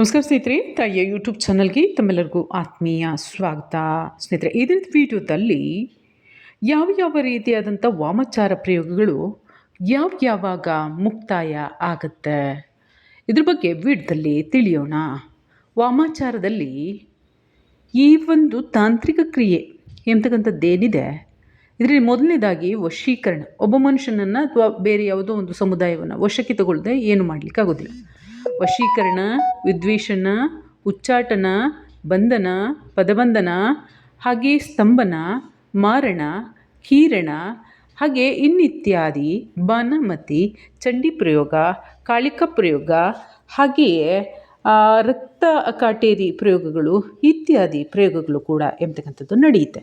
ನಮಸ್ಕಾರ ಸ್ನೇಹಿತರೆ, ತಾಯಿಯ ಯೂಟ್ಯೂಬ್ ಚಾನಲ್ಗೆ ತಮ್ಮೆಲ್ಲರಿಗೂ ಆತ್ಮೀಯ ಸ್ವಾಗತ. ಸ್ನೇಹಿತರೆ ಇದರ ವಿಡಿಯೋದಲ್ಲಿ ಯಾವ ಯಾವ ರೀತಿಯಾದಂಥ ವಾಮಚಾರ ಪ್ರಯೋಗಗಳು ಯಾವ ಯಾವಾಗ ಮುಕ್ತಾಯ ಆಗುತ್ತೆ? ಇದ್ರ ಬಗ್ಗೆ ವಿಡಿಯೋದಲ್ಲಿ ತಿಳಿಯೋಣ. ವಾಮಾಚಾರದಲ್ಲಿ ಈ ಒಂದು ತಾಂತ್ರಿಕ ಕ್ರಿಯೆ ಎಂತಕ್ಕಂಥದ್ದೇನಿದೆ? ಇದರಲ್ಲಿ ಮೊದಲನೇದಾಗಿ ವಶೀಕರಣ. ಒಬ್ಬ ಮನುಷ್ಯನನ್ನು ಅಥವಾ ಬೇರೆ ಯಾವುದೋ ಒಂದು ಸಮುದಾಯವನ್ನು ವಶಕ್ಕೆ ತಗೊಳ್ಳದೆ ಏನು ಮಾಡಲಿಕ್ಕೆ ಆಗೋದಿಲ್ಲ ವಶೀಕರಣ, ವಿದ್ವೇಷಣ, ಉಚ್ಚಾಟನ, ಬಂಧನ, ಪದಬಂಧನ, ಹಾಗೆ ಸ್ತಂಭನ, ಮಾರಣ ಕೀರಣ ಹಾಗೆ ಇನ್ನಿತ್ಯಾದಿ ಬಾನಮತಿ ಚಂಡಿ ಪ್ರಯೋಗ, ಕಾಳಿಕ ಪ್ರಯೋಗ, ಹಾಗೆಯೇ ರಕ್ತ ಕಾಟೇರಿ ಪ್ರಯೋಗಗಳು, ಇತ್ಯಾದಿ ಪ್ರಯೋಗಗಳು ಕೂಡ ಎಂಬತಕ್ಕಂಥದ್ದು ನಡೆಯುತ್ತೆ.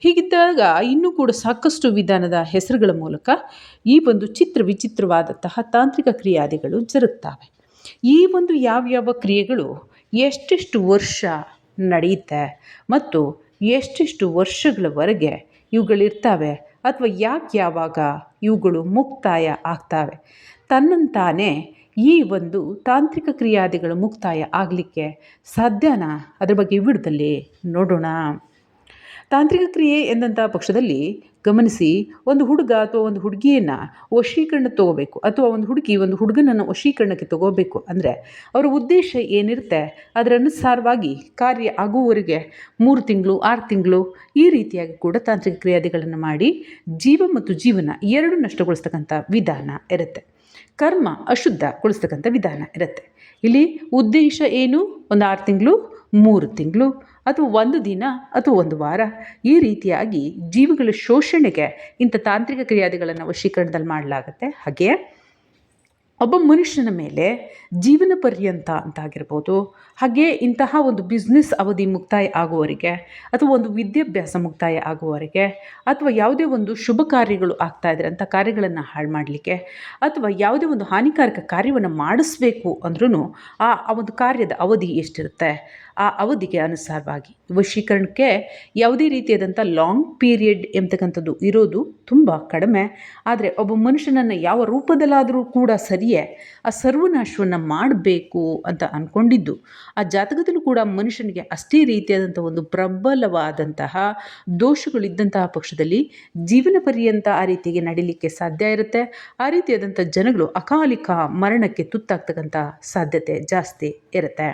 ಹೀಗಿದ್ದಾಗ ಇನ್ನೂ ಕೂಡ ಸಾಕಷ್ಟು ವಿಧಾನದ ಹೆಸರುಗಳ ಮೂಲಕ ಈ ಒಂದು ಚಿತ್ರ ವಿಚಿತ್ರವಾದಂತಹ ತಾಂತ್ರಿಕ ಕ್ರಿಯಾದಿಗಳು ಜರುಗ್ತವೆ. ಈ ಒಂದು ಯಾವ್ಯಾವ ಕ್ರಿಯೆಗಳು ಎಷ್ಟೆಷ್ಟು ವರ್ಷ ನಡೆಯುತ್ತೆ ಮತ್ತು ಎಷ್ಟೆಷ್ಟು ವರ್ಷಗಳವರೆಗೆ ಇವುಗಳಿರ್ತವೆ ಅಥವಾ ಯಾಕೆ ಯಾವಾಗ ಇವುಗಳು ಮುಕ್ತಾಯ ಆಗ್ತವೆ. ತನ್ನಂತಾನೇ ಈ ಒಂದು ತಾಂತ್ರಿಕ ಕ್ರಿಯಾದಿಗಳು ಮುಕ್ತಾಯ ಆಗಲಿಕ್ಕೆ ಸಾಧ್ಯನಾ? ಅದ್ರ ಬಗ್ಗೆ ವಿಡಿಯೋದಲ್ಲಿ ನೋಡೋಣ. ತಾಂತ್ರಿಕ ಕ್ರಿಯೆ ಎಂದಂಥ ಪಕ್ಷದಲ್ಲಿ ಗಮನಿಸಿ ಒಂದು ಹುಡುಗ ಅಥವಾ ಒಂದು ಹುಡುಗಿಯನ್ನು ವಶೀಕರಣ ತಗೋಬೇಕು ಅಥವಾ ಒಂದು ಹುಡುಗಿ ಒಂದು ಹುಡುಗನನ್ನು ವಶೀಕರಣಕ್ಕೆ ತಗೋಬೇಕು ಅಂದರೆ ಅವರ ಉದ್ದೇಶ ಏನಿರುತ್ತೆ ಅದರ ಅನುಸಾರವಾಗಿ ಕಾರ್ಯ ಆಗುವವರೆಗೆ ಮೂರು ತಿಂಗಳು, ಆರು ತಿಂಗಳು ಈ ರೀತಿಯಾಗಿ ಕೂಡ ತಾಂತ್ರಿಕ ಕ್ರಿಯಾದಿಗಳನ್ನು ಮಾಡಿ ಜೀವ ಮತ್ತು ಜೀವನ ಎರಡು ನಷ್ಟಗೊಳಿಸ್ತಕ್ಕಂಥ ವಿಧಾನ ಇರುತ್ತೆ. ಕರ್ಮ ಅಶುದ್ಧಗೊಳಿಸ್ತಕ್ಕಂಥ ವಿಧಾನ ಇರುತ್ತೆ. ಇಲ್ಲಿ ಉದ್ದೇಶ ಏನು? ಒಂದು ಆರು ತಿಂಗಳು ಮೂರು ತಿಂಗಳು ಅಥವಾ ಒಂದು ದಿನ ಅಥವಾ ಒಂದು ವಾರ. ಈ ರೀತಿಯಾಗಿ ಜೀವಿಗಳ ಶೋಷಣೆಗೆ ಇಂಥ ತಾಂತ್ರಿಕ ಕ್ರಿಯಾದಿಗಳನ್ನು ವಶೀಕರಣದಲ್ಲಿ ಮಾಡಲಾಗತ್ತೆ. ಹಾಗೆ ಒಬ್ಬ ಮನುಷ್ಯನ ಮೇಲೆ ಜೀವನ ಪರ್ಯಂತ ಅಂತಾಗಿರ್ಬೋದು ಹಾಗೆ ಇಂತಹ ಒಂದು ಬಿಸ್ನೆಸ್ ಅವಧಿ ಮುಕ್ತಾಯ ಆಗುವವರಿಗೆ ಅಥವಾ ಒಂದು ವಿದ್ಯಾಭ್ಯಾಸ ಮುಕ್ತಾಯ ಆಗುವವರಿಗೆ ಅಥವಾ ಯಾವುದೇ ಒಂದು ಶುಭ ಕಾರ್ಯಗಳು ಆಗ್ತಾ ಇದ್ರೆ ಅಂಥ ಕಾರ್ಯಗಳನ್ನು ಹಾಳು ಮಾಡಲಿಕ್ಕೆ ಅಥವಾ ಯಾವುದೇ ಒಂದು ಹಾನಿಕಾರಕ ಕಾರ್ಯವನ್ನು ಮಾಡಿಸ್ಬೇಕು ಅಂದ್ರೂ ಆ ಒಂದು ಕಾರ್ಯದ ಅವಧಿ ಎಷ್ಟಿರುತ್ತೆ? ಆ ಅವಧಿಗೆ ಅನುಸಾರವಾಗಿ ವಶೀಕರಣಕ್ಕೆ ಯಾವುದೇ ರೀತಿಯಾದಂಥ ಲಾಂಗ್ ಪೀರಿಯಡ್ ಎಂಬತಕ್ಕಂಥದ್ದು ಇರೋದು ತುಂಬ ಕಡಿಮೆ. ಆದರೆ ಒಬ್ಬ ಮನುಷ್ಯನನ್ನು ಯಾವ ರೂಪದಲ್ಲಾದರೂ ಕೂಡ ಸರಿಯೇ ಆ ಸರ್ವನಾಶವನ್ನು ಮಾಡಬೇಕು ಅಂತ ಅಂದ್ಕೊಂಡಿದ್ದು ಆ ಜಾತಕದಲ್ಲೂ ಕೂಡ ಮನುಷ್ಯನಿಗೆ ಅಷ್ಟೇ ರೀತಿಯಾದಂಥ ಒಂದು ಪ್ರಬಲವಾದಂತಹ ದೋಷಗಳಿದ್ದಂತಹ ಪಕ್ಷದಲ್ಲಿ ಜೀವನ ಪರ್ಯಂತ ಆ ರೀತಿಗೆ ನಡೀಲಿಕ್ಕೆ ಸಾಧ್ಯ ಇರುತ್ತೆ. ಆ ರೀತಿಯಾದಂಥ ಜನಗಳು ಅಕಾಲಿಕ ಮರಣಕ್ಕೆ ತುತ್ತಾಗ್ತಕ್ಕಂಥ ಸಾಧ್ಯತೆ ಜಾಸ್ತಿ ಇರುತ್ತೆ.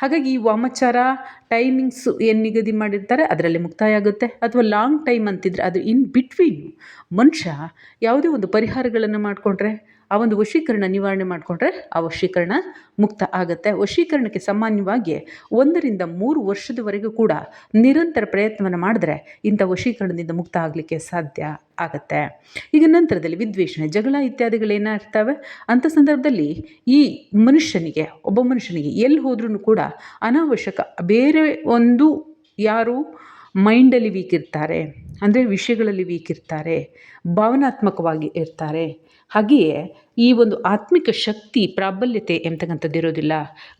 ಹಾಗಾಗಿ ಈ ವಾಮಾಚಾರ ಟೈಮಿಂಗ್ಸು ಏನು ನಿಗದಿ ಮಾಡಿರ್ತಾರೆ, ಅದರಲ್ಲಿ ಮುಕ್ತಾಯ ಆಗುತ್ತೆ ಅಥವಾ ಲಾಂಗ್ ಟೈಮ್ ಅಂತಿದ್ರೆ ಅದು ಇನ್ ಬಿಟ್ವೀನ್ ಮನುಷ್ಯ ಯಾವುದೇ ಒಂದು ಪರಿಹಾರಗಳನ್ನು ಮಾಡಿಕೊಂಡ್ರೆ ಆ ಒಂದು ವಶೀಕರಣ ನಿವಾರಣೆ ಮಾಡಿಕೊಂಡ್ರೆ ಆ ವಶೀಕರಣ ಮುಕ್ತ ಆಗುತ್ತೆ. ವಶೀಕರಣಕ್ಕೆ ಸಾಮಾನ್ಯವಾಗಿ ಒಂದರಿಂದ ಮೂರು ವರ್ಷದವರೆಗೂ ಕೂಡ ನಿರಂತರ ಪ್ರಯತ್ನವನ್ನು ಮಾಡಿದ್ರೆ ಇಂಥ ವಶೀಕರಣದಿಂದ ಮುಕ್ತ ಆಗಲಿಕ್ಕೆ ಸಾಧ್ಯ ಆಗುತ್ತೆ. ಈಗ ನಂತರದಲ್ಲಿ ವಿದ್ವೇಷಣೆ, ಜಗಳ ಇತ್ಯಾದಿಗಳೇನಾಗ್ತವೆ ಅಂಥ ಸಂದರ್ಭದಲ್ಲಿ ಈ ಮನುಷ್ಯನಿಗೆ, ಒಬ್ಬ ಮನುಷ್ಯನಿಗೆ ಎಲ್ಲಿ ಹೋದ್ರೂ ಕೂಡ ಅನಾವಶ್ಯಕ ಬೇರೆ ಒಂದು ಯಾರು ಮೈಂಡಲ್ಲಿ ವೀಕ್ ಇರ್ತಾರೆ ಅಂದರೆ ವಿಷಯಗಳಲ್ಲಿ ವೀಕ್ ಇರ್ತಾರೆ ಭಾವನಾತ್ಮಕವಾಗಿ ಇರ್ತಾರೆ. ಹಾಗೆಯೇ ಈ ಒಂದು ಆತ್ಮಿಕ ಶಕ್ತಿ, ಪ್ರಾಬಲ್ಯತೆ ಎಂಬತಕ್ಕಂಥದ್ದು ಇರೋದಿಲ್ಲ.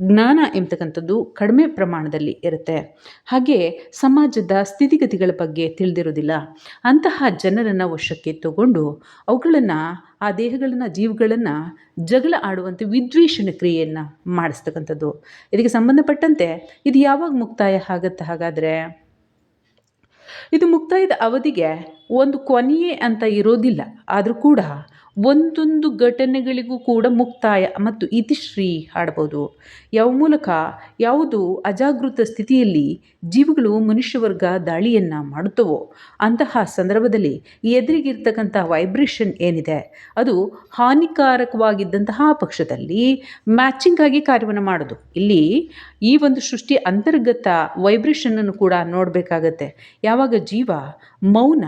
ಜ್ಞಾನ ಎಂಬತಕ್ಕಂಥದ್ದು ಕಡಿಮೆ ಪ್ರಮಾಣದಲ್ಲಿ ಇರುತ್ತೆ. ಹಾಗೆ ಸಮಾಜದ ಸ್ಥಿತಿಗತಿಗಳ ಬಗ್ಗೆ ತಿಳಿದಿರೋದಿಲ್ಲ. ಅಂತಹ ಜನರನ್ನು ವಶಕ್ಕೆ ತಗೊಂಡು ಅವುಗಳನ್ನು, ಆ ದೇಹಗಳನ್ನು, ಜೀವಗಳನ್ನು ಜಗಳ ಆಡುವಂಥ ವಿದ್ವೇಷಣ ಕ್ರಿಯೆಯನ್ನು ಮಾಡಿಸ್ತಕ್ಕಂಥದ್ದು. ಇದಕ್ಕೆ ಸಂಬಂಧಪಟ್ಟಂತೆ ಇದು ಯಾವಾಗ ಮುಕ್ತಾಯ ಆಗತ್ತೆ ಹಾಗಾದರೆ? ಇದು ಮುಕ್ತಾಯದ ಅವಧಿಗೆ ಒಂದು ಕೊನೆಯೇ ಅಂತ ಇರೋದಿಲ್ಲ ಆದರೂ ಕೂಡ ಒಂದೊಂದು ಘಟನೆಗಳಿಗೂ ಕೂಡ ಮುಕ್ತಾಯ ಮತ್ತು ಇತಿಶ್ರೀ ಹಾಡ್ಬೋದು. ಯಾವ ಮೂಲಕ? ಯಾವುದು ಅಜಾಗೃತ ಸ್ಥಿತಿಯಲ್ಲಿ ಜೀವಿಗಳು ಮನುಷ್ಯವರ್ಗ ದಾಳಿಯನ್ನು ಮಾಡುತ್ತವೋ? ಅಂತಹ ಸಂದರ್ಭದಲ್ಲಿ ಎದುರಿಗಿರ್ತಕ್ಕಂಥ ವೈಬ್ರೇಷನ್ ಏನಿದೆ? ಅದು ಹಾನಿಕಾರಕವಾಗಿದ್ದಂತಹ ಪಕ್ಷದಲ್ಲಿ ಮ್ಯಾಚಿಂಗ್ ಆಗಿ ಕಾರ್ಯವನ್ನು ಮಾಡೋದು. ಇಲ್ಲಿ ಈ ಒಂದು ಸೃಷ್ಟಿ ಅಂತರ್ಗತ ವೈಬ್ರೇಷನನ್ನು ಕೂಡ ನೋಡಬೇಕಾಗತ್ತೆ. ಯಾವಾಗ ಜೀವ ಮೌನ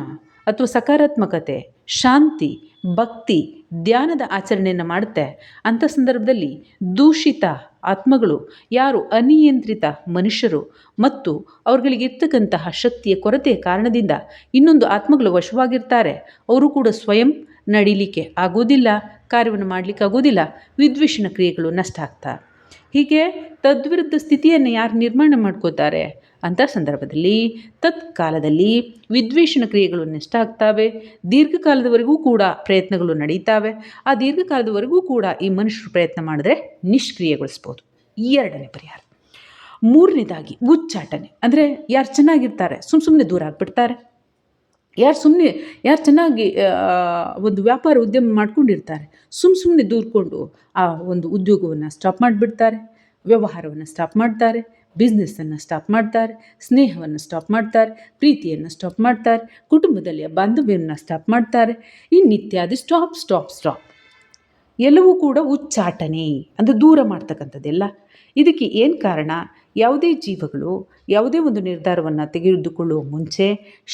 ಅಥವಾ ಸಕಾರಾತ್ಮಕತೆ, ಶಾಂತಿ ಭಕ್ತಿ ಧ್ಯಾನದ ಆಚರಣೆಯನ್ನು ಮಾಡುತ್ತೆ. ಅಂಥ ಸಂದರ್ಭದಲ್ಲಿ ದೂಷಿತ ಆತ್ಮಗಳು ಯಾರು ಅನಿಯಂತ್ರಿತ ಮನುಷ್ಯರು ಮತ್ತು ಅವ್ರುಗಳಿಗಿರ್ತಕ್ಕಂತಹ ಶಕ್ತಿಯ ಕೊರತೆಯ ಕಾರಣದಿಂದ ಇನ್ನೊಂದು ಆತ್ಮಗಳು ವಶವಾಗಿರ್ತಾರೆ. ಅವರು ಕೂಡ ಸ್ವಯಂ ನಡೀಲಿಕ್ಕೆ ಆಗೋದಿಲ್ಲ ಕಾರ್ಯವನ್ನು ಮಾಡಲಿಕ್ಕೆ ಆಗೋದಿಲ್ಲ ವಿದ್ವೇಷಣ ಕ್ರಿಯೆಗಳು ನಷ್ಟ ಆಗ್ತಾ ಹೀಗೆ ತದ್ವಿರುದ್ಧ ಸ್ಥಿತಿಯನ್ನು ಯಾರು ನಿರ್ಮಾಣ ಮಾಡ್ಕೋತಾರೆ? ಅಂಥ ಸಂದರ್ಭದಲ್ಲಿ ತತ್ಕಾಲದಲ್ಲಿ ವಿದ್ವೇಷಣ ಕ್ರಿಯೆಗಳು ನಷ್ಟ ಆಗ್ತವೆ. ದೀರ್ಘಕಾಲದವರೆಗೂ ಕೂಡ ಪ್ರಯತ್ನಗಳು ನಡೀತಾವೆ. ಆ ದೀರ್ಘಕಾಲದವರೆಗೂ ಕೂಡ ಈ ಮನುಷ್ಯರು ಪ್ರಯತ್ನ ಮಾಡಿದ್ರೆ ನಿಷ್ಕ್ರಿಯಗೊಳಿಸ್ಬೋದು. ಎರಡನೇ ಪರಿಹಾರ. ಮೂರನೇದಾಗಿ ಉಚ್ಚಾಟನೆ ಅಂದರೆ ಯಾರು ಚೆನ್ನಾಗಿರ್ತಾರೆ ಸುಮ್ಮ ಸುಮ್ಮನೆ ದೂರ ಆಗಿಬಿಡ್ತಾರೆ. ಯಾರು ಸುಮ್ಮನೆ ಯಾರು ಚೆನ್ನಾಗಿ ಒಂದು ವ್ಯಾಪಾರ ಉದ್ಯಮ ಮಾಡ್ಕೊಂಡಿರ್ತಾರೆ ಸುಮ್ಮ ಸುಮ್ಮನೆ ದೂರ್ಕೊಂಡು ಆ ಒಂದು ಉದ್ಯೋಗವನ್ನು ಸ್ಟಾಪ್ ಮಾಡಿಬಿಡ್ತಾರೆ, ವ್ಯವಹಾರವನ್ನು ಸ್ಟಾಪ್ ಮಾಡ್ತಾರೆ ಬಿಸ್ನೆಸ್ಸನ್ನು ಸ್ಟಾಪ್ ಮಾಡ್ತಾರೆ, ಸ್ನೇಹವನ್ನು ಸ್ಟಾಪ್ ಮಾಡ್ತಾರೆ, ಪ್ರೀತಿಯನ್ನು ಸ್ಟಾಪ್ ಮಾಡ್ತಾರೆ ಕುಟುಂಬದಲ್ಲಿಯ ಬಾಂಧವ್ಯವನ್ನು ಸ್ಟಾಪ್ ಮಾಡ್ತಾರೆ ಇನ್ನಿತ್ಯಾದಿ ಸ್ಟಾಪ್ ಸ್ಟಾಪ್ ಸ್ಟಾಪ್ ಎಲ್ಲವೂ ಕೂಡ ಉಚ್ಚಾಟನೆ, ಅಂದರೆ ದೂರ ಮಾಡ್ತಕ್ಕಂಥದ್ದೆಲ್ಲ. ಇದಕ್ಕೆ ಏನು ಕಾರಣ? ಯಾವುದೇ ಜೀವಗಳು, ಯಾವುದೇ ಒಂದು ನಿರ್ಧಾರವನ್ನು ತೆಗೆದುಕೊಳ್ಳುವ ಮುಂಚೆ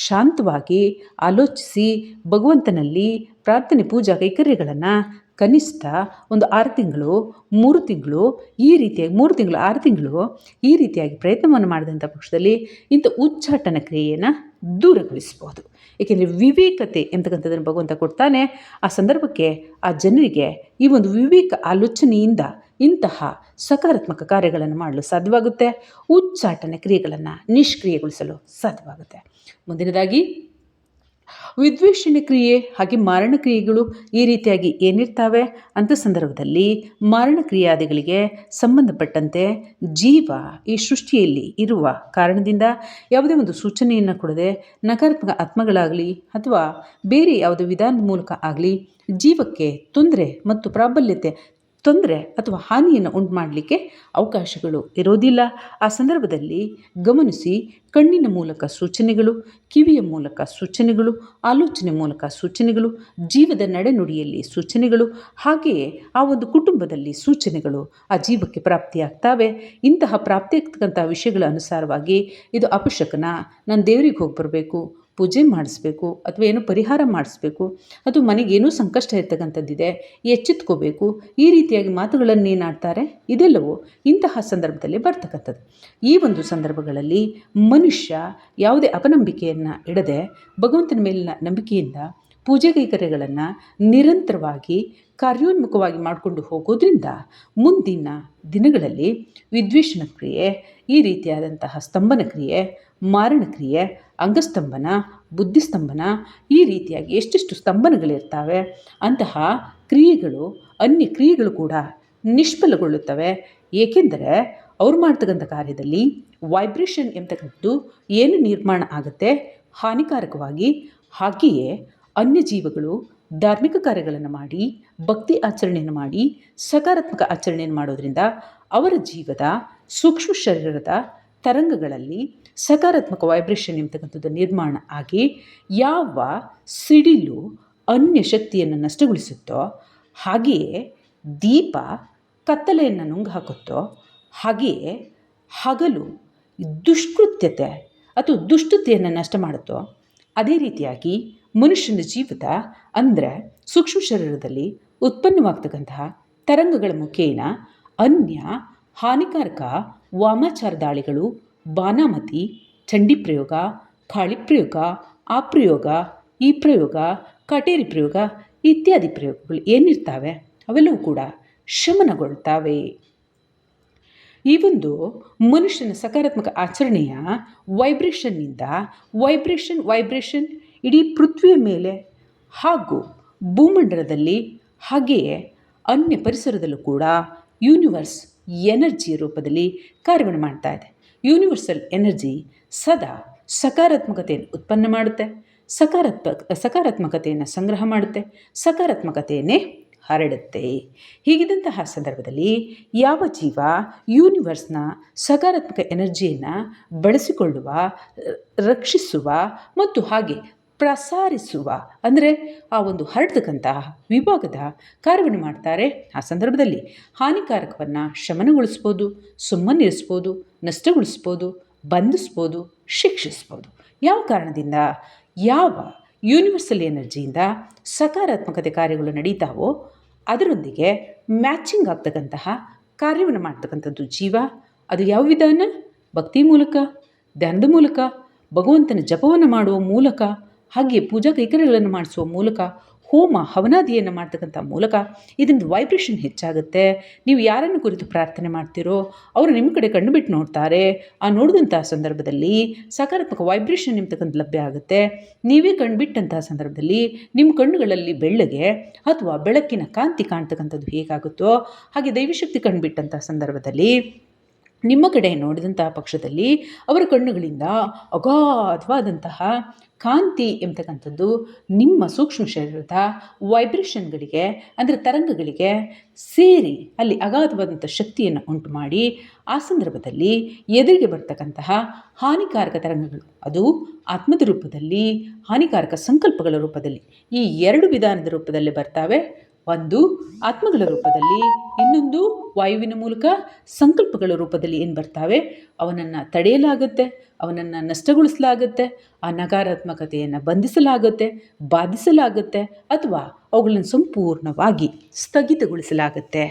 ಶಾಂತವಾಗಿ ಆಲೋಚಿಸಿ ಭಗವಂತನಲ್ಲಿ ಪ್ರಾರ್ಥನೆ ಪೂಜಾ ಕೈಕರ್ಯಗಳನ್ನು ಕನಿಷ್ಠ ಒಂದು ಆರು ತಿಂಗಳು, ಮೂರು ತಿಂಗಳು, ಈ ರೀತಿಯಾಗಿ ಮೂರು ತಿಂಗಳು, ಆರು ತಿಂಗಳು ಈ ರೀತಿಯಾಗಿ ಪ್ರಯತ್ನವನ್ನು ಮಾಡಿದಂಥ ಪಕ್ಷದಲ್ಲಿ ಇಂಥ ಉಚ್ಚಾಟನ ಕ್ರಿಯೆಯನ್ನು ದೂರಗೊಳಿಸ್ಬೋದು. ಏಕೆಂದರೆ ವಿವೇಕತೆ ಎಂತಕ್ಕಂಥದ್ದನ್ನು ಭಗವಂತ ಕೊಡ್ತಾನೆ. ಆ ಸಂದರ್ಭಕ್ಕೆ ಆ ಜನರಿಗೆ ಈ ಒಂದು ವಿವೇಕ ಆಲೋಚನೆಯಿಂದ ಇಂತಹ ಸಕಾರಾತ್ಮಕ ಕಾರ್ಯಗಳನ್ನು ಮಾಡಲು ಸಾಧ್ಯವಾಗುತ್ತೆ. ಉಚ್ಚಾಟನೆ ಕ್ರಿಯೆಗಳನ್ನು ನಿಷ್ಕ್ರಿಯೆಗೊಳಿಸಲು ಸಾಧ್ಯವಾಗುತ್ತೆ. ಮುಂದಿನದಾಗಿ, ವಿದ್ವೇಷಣೆ ಕ್ರಿಯೆ ಹಾಗೆ ಮಾರಣ ಕ್ರಿಯೆಗಳು ಈ ರೀತಿಯಾಗಿ ಏನಿರ್ತಾವೆ ಅಂಥ ಸಂದರ್ಭದಲ್ಲಿ ಮಾರಣ ಕ್ರಿಯಾದಿಗಳಿಗೆ ಸಂಬಂಧಪಟ್ಟಂತೆ ಜೀವ ಈ ಸೃಷ್ಟಿಯಲ್ಲಿ ಇರುವ ಕಾರಣದಿಂದ ಯಾವುದೇ ಒಂದು ಸೂಚನೆಯನ್ನು ಕೊಡದೆ ನಕಾರಾತ್ಮಕ ಆತ್ಮಗಳಾಗಲಿ ಅಥವಾ ಬೇರೆ ಯಾವುದೇ ವಿಧಾನದ ಮೂಲಕ ಆಗಲಿ ಜೀವಕ್ಕೆ ತೊಂದರೆ ಮತ್ತು ಪ್ರಾಬಲ್ಯತೆ ತೊಂದರೆ ಅಥವಾ ಹಾನಿಯನ್ನು ಉಂಟು ಮಾಡಲಿಕ್ಕೆ ಅವಕಾಶಗಳು ಇರೋದಿಲ್ಲ. ಆ ಸಂದರ್ಭದಲ್ಲಿ ಗಮನಿಸಿ ಕಣ್ಣಿನ ಮೂಲಕ ಸೂಚನೆಗಳು, ಕಿವಿಯ ಮೂಲಕ ಸೂಚನೆಗಳು, ಆಲೋಚನೆ ಮೂಲಕ ಸೂಚನೆಗಳು, ಜೀವದ ನಡೆನುಡಿಯಲ್ಲಿ ಸೂಚನೆಗಳು, ಹಾಗೆಯೇ ಆ ಒಂದು ಕುಟುಂಬದಲ್ಲಿ ಸೂಚನೆಗಳು ಆ ಜೀವಕ್ಕೆ ಪ್ರಾಪ್ತಿಯಾಗ್ತವೆ. ಇಂತಹ ಪ್ರಾಪ್ತಿಯಾಗ್ತಕ್ಕಂಥ ವಿಷಯಗಳ ಅನುಸಾರವಾಗಿ ಇದು ಅಪಶಕನ, ನಾನು ದೇವರಿಗೆ ಹೋಗಿ ಬರಬೇಕು ಪೂಜೆ ಮಾಡಿಸ್ಬೇಕು ಅಥವಾ ಏನು ಪರಿಹಾರ ಮಾಡಿಸ್ಬೇಕು ಅಥವಾ ಮನೆಗೇನೋ ಸಂಕಷ್ಟ ಇರ್ತಕ್ಕಂಥದ್ದಿದೆ, ಎಚ್ಚೆತ್ಕೋಬೇಕು, ಈ ರೀತಿಯಾಗಿ ಮಾತುಗಳನ್ನು ಏನಾಡ್ತಾರೆ ಇದೆಲ್ಲವೂ ಇಂತಹ ಸಂದರ್ಭದಲ್ಲಿ ಬರ್ತಕ್ಕಂಥದ್ದು. ಈ ಒಂದು ಸಂದರ್ಭಗಳಲ್ಲಿ ಮನುಷ್ಯ ಯಾವುದೇ ಅಪನಂಬಿಕೆಯನ್ನು ಇಡದೆ ಭಗವಂತನ ಮೇಲಿನ ನಂಬಿಕೆಯಿಂದ ಪೂಜೆ ಕೈಕರ್ಯಗಳನ್ನು ನಿರಂತರವಾಗಿ, ಕಾರ್ಯೋನ್ಮುಖವಾಗಿ ಮಾಡಿಕೊಂಡು ಹೋಗೋದ್ರಿಂದ ಮುಂದಿನ ದಿನಗಳಲ್ಲಿ ವಿದ್ವೇಷಣ ಕ್ರಿಯೆ, ಈ ರೀತಿಯಾದಂತಹ ಸ್ತಂಭನ ಕ್ರಿಯೆ, ಮಾರಣ ಕ್ರಿಯೆ, ಅಂಗಸ್ತಂಭನ, ಬುದ್ಧಿಸ್ತಂಭನ, ಈ ರೀತಿಯಾಗಿ ಎಷ್ಟೆಷ್ಟು ಸ್ತಂಭನಗಳಿರ್ತವೆ, ಅಂತಹ ಕ್ರಿಯೆಗಳು, ಅನ್ಯ ಕ್ರಿಯೆಗಳು ಕೂಡ ನಿಷ್ಫಲಗೊಳ್ಳುತ್ತವೆ. ಏಕೆಂದರೆ ಅವ್ರು ಮಾಡ್ತಕ್ಕಂಥ ಕಾರ್ಯದಲ್ಲಿ ವೈಬ್ರೇಷನ್ ಎಂತಕ್ಕಂಥದ್ದು ಏನು ನಿರ್ಮಾಣ ಆಗುತ್ತೆ? ಹಾನಿಕಾರಕವಾಗಿ, ಹಾಗೆಯೇ ಅನ್ಯ ಜೀವಗಳು ಧಾರ್ಮಿಕ ಕಾರ್ಯಗಳನ್ನು ಮಾಡಿ, ಭಕ್ತಿ ಆಚರಣೆಯನ್ನು ಮಾಡಿ, ಸಕಾರಾತ್ಮಕ ಆಚರಣೆಯನ್ನು ಮಾಡೋದರಿಂದ ಅವರ ಜೀವದ ಸೂಕ್ಷ್ಮ ಶರೀರದ ತರಂಗಗಳಲ್ಲಿ ಸಕಾರಾತ್ಮಕ ವೈಬ್ರೇಷನ್ ಎಂಬತಕ್ಕಂಥದ್ದು ನಿರ್ಮಾಣ ಆಗಿ ಯಾವ ಸಿಡಿಲು ಅನ್ಯ ಶಕ್ತಿಯನ್ನು ನಷ್ಟಗೊಳಿಸುತ್ತೋ, ಹಾಗೆಯೇ ದೀಪ ಕತ್ತಲೆಯನ್ನು ನುಂಗು ಹಾಕುತ್ತೋ ಹಾಗೆಯೇ ಹಗಲು ದುಷ್ಕೃತ್ಯತೆ ಅಥವಾ ದುಷ್ಟತೆಯನ್ನು ನಷ್ಟ ಮಾಡುತ್ತೋ, ಅದೇ ರೀತಿಯಾಗಿ ಮನುಷ್ಯನ ಜೀವಿತ ಅಂದರೆ ಸೂಕ್ಷ್ಮ ಶರೀರದಲ್ಲಿ ಉತ್ಪನ್ನವಾಗ್ತಕ್ಕಂತಹ ತರಂಗಗಳ ಮುಖೇನ ಅನ್ಯ ಹಾನಿಕಾರಕ ವಾಮಾಚಾರ ದಾಳಿಗಳು, ಬಾನಾಮತಿ, ಚಂಡಿ ಪ್ರಯೋಗ, ಖಾಳಿ ಪ್ರಯೋಗ, ಆ ಪ್ರಯೋಗ, ಈ ಪ್ರಯೋಗ, ಕಟೇರಿ ಪ್ರಯೋಗ ಇತ್ಯಾದಿ ಪ್ರಯೋಗಗಳು ಏನಿರ್ತಾವೆ ಅವೆಲ್ಲವೂ ಕೂಡ ಶಮನಗೊಳ್ತಾವೆ. ಈ ಒಂದು ಮನುಷ್ಯನ ಸಕಾರಾತ್ಮಕ ಆಚರಣೆಯ ವೈಬ್ರೇಷನ್ನಿಂದ ವೈಬ್ರೇಷನ್ ವೈಬ್ರೇಷನ್ ಇಡೀ ಪೃಥ್ವಿಯ ಮೇಲೆ ಹಾಗೂ ಭೂಮಂಡಲದಲ್ಲಿ ಹಾಗೆಯೇ ಅನ್ಯ ಪರಿಸರದಲ್ಲೂ ಕೂಡ ಯೂನಿವರ್ಸ್ ಎನರ್ಜಿಯ ರೂಪದಲ್ಲಿ ಕಾರ್ಯವನ್ನು ಮಾಡ್ತಾ ಇದೆ. ಯೂನಿವರ್ಸಲ್ ಎನರ್ಜಿ ಸದಾ ಸಕಾರಾತ್ಮಕತೆಯನ್ನು ಉತ್ಪನ್ನ ಮಾಡುತ್ತೆ. ಸಕಾರಾತ್ಮಕ, ಸಕಾರಾತ್ಮಕತೆಯನ್ನು ಸಂಗ್ರಹ ಮಾಡುತ್ತೆ. ಸಕಾರಾತ್ಮಕತೆಯನ್ನೇ ಹರಡುತ್ತೆ. ಹೀಗಿದ್ದಂತಹ ಸಂದರ್ಭದಲ್ಲಿ ಯಾವ ಜೀವ ಯೂನಿವರ್ಸ್ನ ಸಕಾರಾತ್ಮಕ ಎನರ್ಜಿಯನ್ನು ಬಳಸಿಕೊಳ್ಳುವ, ರಕ್ಷಿಸುವ ಮತ್ತು ಹಾಗೆ ಪ್ರಸಾರಿಸುವ, ಅಂದರೆ ಆ ಒಂದು ಹರಡ್ತಕ್ಕಂತಹ ವಿಭಾಗದ ಕಾರ್ಯವನ್ನು ಮಾಡ್ತಾರೆ. ಆ ಸಂದರ್ಭದಲ್ಲಿ ಹಾನಿಕಾರಕವನ್ನು ಶಮನಗೊಳಿಸ್ಬೋದು ಸುಮ್ಮನಿರಿಸ್ಬೋದು ನಷ್ಟಗೊಳಿಸ್ಬೋದು, ಬಂಧಿಸ್ಬೋದು, ಶಿಕ್ಷಿಸ್ಬೋದು. ಯಾವ ಕಾರಣದಿಂದ? ಯಾವ ಯೂನಿವರ್ಸಲ್ ಎನರ್ಜಿಯಿಂದ ಸಕಾರಾತ್ಮಕತೆ ಕಾರ್ಯಗಳು ನಡೀತಾವೋ, ಅದರೊಂದಿಗೆ ಮ್ಯಾಚಿಂಗ್ ಆಗ್ತಕ್ಕಂತಹ ಕಾರ್ಯವನ್ನು ಮಾಡ್ತಕ್ಕಂಥದ್ದು ಜೀವ. ಅದು ಯಾವ ವಿಧಾನ? ಭಕ್ತಿ ಮೂಲಕ, ಧ್ಯಾನದ ಮೂಲಕ, ಭಗವಂತನ ಜಪವನ್ನು ಮಾಡುವ ಮೂಲಕ. ಹಾಗೆ ಪೂಜಾ ಕೈಕರ್ಯಗಳನ್ನು ಮಾಡಿಸುವ ಮೂಲಕ, ಹೋಮ, ಹವನಾದಿಯನ್ನು ಮಾಡ್ತಕ್ಕಂಥ ಮೂಲಕ ಇದರಿಂದ ವೈಬ್ರೇಷನ್ ಹೆಚ್ಚಾಗುತ್ತೆ. ನೀವು ಯಾರನ್ನು ಕುರಿತು ಪ್ರಾರ್ಥನೆ ಮಾಡ್ತೀರೋ, ಅವರು ನಿಮ್ಮ ಕಡೆ ಕಣ್ಣು ಬಿಟ್ಟು ನೋಡ್ತಾರೆ. ಆ ನೋಡಿದಂಥ ಸಂದರ್ಭದಲ್ಲಿ ಸಕಾರಾತ್ಮಕ ವೈಬ್ರೇಷನ್ ನಿಮ್ತಕ್ಕಂಥ ಲಭ್ಯ ಆಗುತ್ತೆ. ನೀವೇ ಕಣ್ಬಿಟ್ಟಂತಹ ಸಂದರ್ಭದಲ್ಲಿ ನಿಮ್ಮ ಕಣ್ಣುಗಳಲ್ಲಿ ಬೆಳ್ಳಗೆ ಅಥವಾ ಬೆಳಕಿನ ಕಾಂತಿ ಕಾಣ್ತಕ್ಕಂಥದ್ದು ಹೇಗಾಗುತ್ತೋ ಹಾಗೆ ದೈವಶಕ್ತಿ ಕಣ್ಬಿಟ್ಟಂಥ ಸಂದರ್ಭದಲ್ಲಿ ನಿಮ್ಮ ಕಡೆ ನೋಡಿದಂತಹ ಪಕ್ಷದಲ್ಲಿ ಅವರ ಕಣ್ಣುಗಳಿಂದ ಅಗಾಧವಾದಂತಹ ಕಾಂತಿ ಎಂಬತಕ್ಕಂಥದ್ದು ನಿಮ್ಮ ಸೂಕ್ಷ್ಮ ಶರೀರದ ವೈಬ್ರೇಷನ್ಗಳಿಗೆ, ಅಂದರೆ ತರಂಗಗಳಿಗೆ ಸೇರಿ ಅಲ್ಲಿ ಅಗಾಧವಾದಂಥ ಶಕ್ತಿಯನ್ನು ಉಂಟು ಮಾಡಿ, ಆ ಸಂದರ್ಭದಲ್ಲಿ ಎದುರಿಗೆ ಬರ್ತಕ್ಕಂತಹ ಹಾನಿಕಾರಕ ತರಂಗಗಳು, ಅದು ಆತ್ಮದ ರೂಪದಲ್ಲಿ ಹಾನಿಕಾರಕ ಸಂಕಲ್ಪಗಳ ರೂಪದಲ್ಲಿ ಈ ಎರಡು ವಿಧಾನದ ರೂಪದಲ್ಲಿ ಬರ್ತಾವೆ. ಒಂದು ಆತ್ಮಗಳ ರೂಪದಲ್ಲಿ ಇನ್ನೊಂದು ವಾಯುವಿನ ಮೂಲಕ ಸಂಕಲ್ಪಗಳ ರೂಪದಲ್ಲಿ ಏನು ಬರ್ತಾವೆ? ಅವನನ್ನು ತಡೆಯಲಾಗುತ್ತೆ. ಅವನನ್ನು ನಷ್ಟಗೊಳಿಸಲಾಗುತ್ತೆ, ಆ ನಕಾರಾತ್ಮಕತೆಯನ್ನು ಬಂಧಿಸಲಾಗುತ್ತೆ, ಬಾಧಿಸಲಾಗುತ್ತೆ ಅಥವಾ ಅವುಗಳನ್ನು ಸಂಪೂರ್ಣವಾಗಿ ಸ್ಥಗಿತಗೊಳಿಸಲಾಗುತ್ತೆ.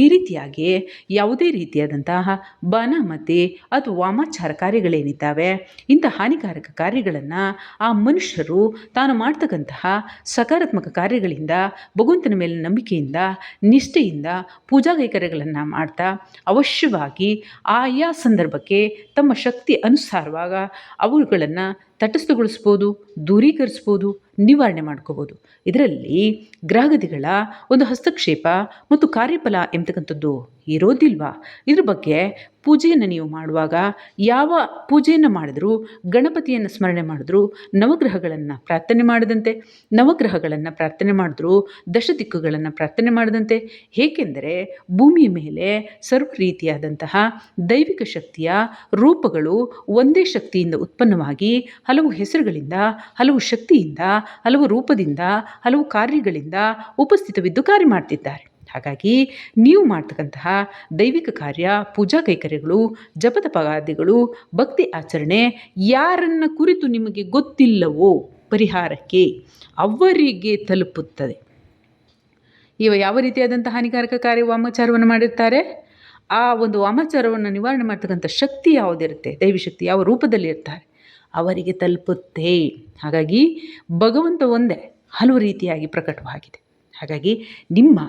ಈ ರೀತಿಯಾಗಿ ಯಾವುದೇ ರೀತಿಯಾದಂತಹ ಬಾನಾಮತಿ ಅಥವಾ ವಾಮಾಚಾರ ಕಾರ್ಯಗಳೇನಿದ್ದಾವೆ ಇಂಥ ಹಾನಿಕಾರಕ ಕಾರ್ಯಗಳನ್ನು ಆ ಮನುಷ್ಯರು ತಾನು ಮಾಡ್ತಕ್ಕಂತಹ ಸಕಾರಾತ್ಮಕ ಕಾರ್ಯಗಳಿಂದ, ಭಗವಂತನ ಮೇಲೆ ನಂಬಿಕೆಯಿಂದ, ನಿಷ್ಠೆಯಿಂದ ಪೂಜಾ ಕೈಕರ್ಯಗಳನ್ನು ಮಾಡ್ತಾ ಅವಶ್ಯವಾಗಿ ಆಯಾ ಸಂದರ್ಭಕ್ಕೆ ತಮ್ಮ ಶಕ್ತಿ ಅನುಸಾರವಾಗ ಅವುಗಳನ್ನು ತಟಸ್ಥಗೊಳಿಸ್ಬೋದು, ದೂರೀಕರಿಸ್ಬೋದು, ನಿವಾರಣೆ ಮಾಡ್ಕೋಬೋದು. ಇದರಲ್ಲಿ ಗ್ರಹಗತಿಗಳ ಒಂದು ಹಸ್ತಕ್ಷೇಪ ಮತ್ತು ಕಾರ್ಯಫಲ ಎಂಬತಕ್ಕಂಥದ್ದು ಇರೋದಿಲ್ವಾ? ಇದ್ರ ಬಗ್ಗೆ ಪೂಜೆಯನ್ನು ನೀವು ಮಾಡುವಾಗ ಯಾವ ಪೂಜೆಯನ್ನು ಮಾಡಿದ್ರೂ, ಗಣಪತಿಯನ್ನು ಸ್ಮರಣೆ ಮಾಡಿದ್ರು, ನವಗ್ರಹಗಳನ್ನು ಪ್ರಾರ್ಥನೆ ಮಾಡದಂತೆ, ನವಗ್ರಹಗಳನ್ನು ಪ್ರಾರ್ಥನೆ ಮಾಡಿದ್ರು, ದಶದಿಕ್ಕುಗಳನ್ನು ಪ್ರಾರ್ಥನೆ ಮಾಡದಂತೆ, ಏಕೆಂದರೆ ಭೂಮಿಯ ಮೇಲೆ ಸರ್ವ ರೀತಿಯಾದಂತಹ ದೈವಿಕ ಶಕ್ತಿಯ ರೂಪಗಳು ಒಂದೇ ಶಕ್ತಿಯಿಂದ ಉತ್ಪನ್ನವಾಗಿ ಹಲವು ಹೆಸರುಗಳಿಂದ, ಹಲವು ಶಕ್ತಿಯಿಂದ, ಹಲವು ರೂಪದಿಂದ, ಹಲವು ಕಾರ್ಯಗಳಿಂದ ಉಪಸ್ಥಿತವಿದ್ದು ಕಾರ್ಯ ಮಾಡ್ತಿದ್ದಾರೆ. ಹಾಗಾಗಿ ನೀವು ಮಾಡ್ತಕ್ಕಂತಹ ದೈವಿಕ ಕಾರ್ಯ, ಪೂಜಾ ಕೈಕರ್ಯಗಳು, ಜಪದ ಪಗಾದಿಗಳು, ಭಕ್ತಿ ಆಚರಣೆ ಯಾರನ್ನ ಕುರಿತು ನಿಮಗೆ ಗೊತ್ತಿಲ್ಲವೋ ಪರಿಹಾರಕ್ಕೆ ಅವರಿಗೆ ತಲುಪುತ್ತದೆ. ಇವ ಯಾವ ರೀತಿಯಾದಂಥ ಹಾನಿಕಾರಕ ಕಾರ್ಯ ವಾಮಾಚಾರವನ್ನು ಮಾಡಿರ್ತಾರೆ? ಆ ಒಂದು ವಾಮಾಚಾರವನ್ನು ನಿವಾರಣೆ ಮಾಡ್ತಕ್ಕಂಥ ಶಕ್ತಿ ಯಾವುದಿರುತ್ತೆ? ದೈವಶಕ್ತಿ ಯಾವ ರೂಪದಲ್ಲಿ ಇರ್ತಾರೆ ಅವರಿಗೆ ತಲುಪುತ್ತೆ. ಹಾಗಾಗಿ ಭಗವಂತ ಒಂದೇ ಹಲವು ರೀತಿಯಾಗಿ ಪ್ರಕಟವಾಗಿದೆ. ಹಾಗಾಗಿ ನಿಮ್ಮ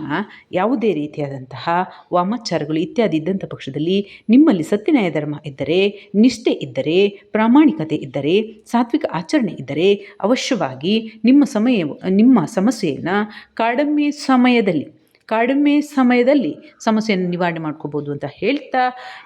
ಯಾವುದೇ ರೀತಿಯಾದಂತಹ ವಾಮಾಚಾರಗಳು ಇತ್ಯಾದಿ ಇದ್ದಂಥ ಪಕ್ಷದಲ್ಲಿ ನಿಮ್ಮಲ್ಲಿ ಸತ್ಯನ್ಯಾಯ ಧರ್ಮ ಇದ್ದರೆ, ನಿಷ್ಠೆ ಇದ್ದರೆ, ಪ್ರಾಮಾಣಿಕತೆ ಇದ್ದರೆ, ಸಾತ್ವಿಕ ಆಚರಣೆ ಇದ್ದರೆ ಅವಶ್ಯವಾಗಿ ನಿಮ್ಮ ಸಮಯ ನಿಮ್ಮ ಸಮಸ್ಯೆಯನ್ನು ಕಡಿಮೆ ಸಮಯದಲ್ಲಿ ಕಡಿಮೆ ಸಮಯದಲ್ಲಿ ಸಮಸ್ಯೆಯನ್ನು ನಿವಾರಣೆ ಮಾಡ್ಕೋಬೋದು ಅಂತ ಹೇಳ್ತಾ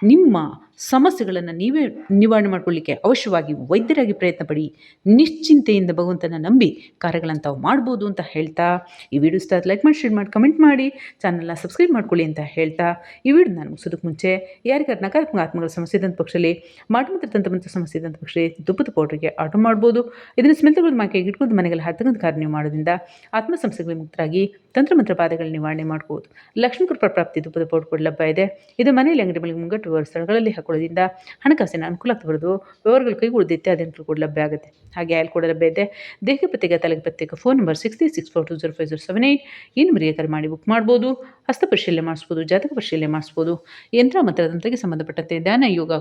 ನಿಮ್ಮ ಸಮಸ್ಯೆಗಳನ್ನು ನೀವೇ ನಿವಾರಣೆ ಮಾಡ್ಕೊಳ್ಳಿಕ್ಕೆ ಅವಶ್ಯವಾಗಿ ವೈದ್ಯರಾಗಿ ಪ್ರಯತ್ನ ಪಡಿ ನಿಶ್ಚಿಂತೆಯಿಂದ ಭಗವಂತನ ನಂಬಿ ಕಾರ್ಯಗಳನ್ನು ತಾವು ಮಾಡ್ಬೋದು ಅಂತ ಹೇಳ್ತಾ, ಈ ವಿಡಿಯೋ ಇಷ್ಟ ಲೈಕ್ ಮಾಡಿ ಶೇರ್ ಮಾಡಿ ಕಮೆಂಟ್ ಮಾಡಿ ಚಾನಲ್ನ ಸಬ್ಸ್ಕ್ರೈಬ್ ಮಾಡ್ಕೊಳ್ಳಿ ಅಂತ ಹೇಳ್ತಾ, ಈ ವಿಡಿಯೋ ನಾನು ಮುಗಿಸೋದಕ್ಕೆ ಮುಂಚೆ ಯಾರಿಗಾರು ನಕಾರಾತ್ಮಕ ಆತ್ಮಗಳ ಸಮಸ್ಯೆ ಇದ್ದಂಥ ಪಕ್ಷದಲ್ಲಿ ಮಾಟಮಂತ್ರ ತಂತ್ರಮಂತ್ರ ಸಮಸ್ಯೆ ಇದ್ದಂಥ ಪಕ್ಷದಲ್ಲಿ ತುಪ್ಪದ ಪೌಡ್ರಿಗೆ ಆರ್ಡರ್ ಮಾಡ್ಬೋದು. ಇದನ್ನು ಸ್ಮೆಲ್ತಗಳು ಮಾಕೆ ಇಟ್ಕೊಂಡು ಮನೆಗೆಲ್ಲ ಹತ್ತಕ್ಕಂಥ ಕಾರ್ಯ ನೀವು ಮಾಡೋದ್ರಿಂದ ಆತ್ಮ ಸಮಸ್ಯೆಗಳಿಗೆ ಮುಕ್ತರಾಗಿ ತಂತ್ರಮಂತ್ರ ಬಾಧೆಗಳ ನಿವಾರಣೆ ಮಾಡ್ಬೋದು. ಲಕ್ಷ್ಮೀ ಕೃಪಾ ಪ್ರಾಪ್ತಿ ತುಪ್ಪದ ಪೌಡರ್ ಕೂಡ ಲಭ್ಯ ಇದೆ. ಇದು ಮನೆಯಲ್ಲಿ ಅಂಗಡಿ ಮಳಿಗೆ ಮುಂಗಟ್ಟು ಸ್ಥಳಗಳಲ್ಲಿ ಹಾಕೊಳ್ಳೋದ್ರಿಂದ ಹಣಕಾಸಿನ ಅನುಕೂಲ ಆಗ್ತಬಾರ್ದು ವ್ಯವಹಾರಗಳು ಕೈಗೂಡದು ಇತ್ಯಾದಿ ಅನುಕೂಲ ಕೂಡ ಲಭ್ಯ ಆಗುತ್ತೆ. ಹಾಗೆ ಆಯ್ಲ್ ಕೂಡ ಲಭ್ಯ ಇದೆ. ದೇಹ ಪ್ರತ್ಯೇಕ ತಲೆಗೆ ಪ್ರತ್ಯೇಕ phone number six six four two zero five zero seven eight ಈ ನಂಬರಿಗೆ ಕರೆ ಮಾಡಿ ಬುಕ್ ಮಾಡ್ಬೋದು, ಹಸ್ತ ಪರಿಶೀಲನೆ ಮಾಡಿಸ್ಬೋದು, ಜಾತಕ ಪರಿಶೀಲನೆ ಮಾಡಿಸ್ಬೋದು. ಯಂತ್ರ ಮಂತ್ರತಂತ್ರಕ್ಕೆ ಸಂಬಂಧಪಟ್ಟಂತೆ ಧ್ಯಾನ ಯೋಗ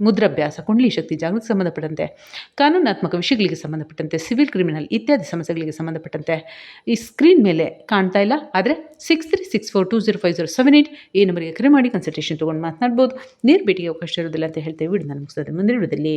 ಮುದ್ರಾಭ್ಯಾಸ, ಕುಂಡಲಿ ಶಕ್ತಿ, ಜಾಗೃತಿ ಸಂಬಂಧಪಟ್ಟಂತೆ, ಕಾನೂನಾತ್ಮಕ ವಿಷಯಗಳಿಗೆ ಸಂಬಂಧಪಟ್ಟಂತೆ, ಸಿವಿಲ್, ಕ್ರಿಮಿನಲ್ ಇತ್ಯಾದಿ ಸಮಸ್ಯೆಗಳಿಗೆ ಸಂಬಂಧಪಟ್ಟಂತೆ ಈ ಸ್ಕ್ರೀನ್ ಮೇಲೆ ಕಾಣ್ತಾ ಇಲ್ಲ. ಆದರೆ six three six four two zero five zero seven eight ಈ ನಂಬರಿಗೆ ಕರೆ ಮಾಡಿ ಕನ್ಸಲ್ಟೇಷನ್ ತೊಗೊಂಡು ಮಾತನಾಡ್ಬೋದು. ನೀರು ಭೇಟಿಗೆ ಅವಕಾಶ ಇರೋದಿಲ್ಲ ಅಂತ ಹೇಳ್ತೇವೆ ವಿಡಿಯೋ ನಾನು ಮುಗಿಸ್ತದೆ ಮುಂದಿನ ವಿಡಿಯೋದಲ್ಲಿ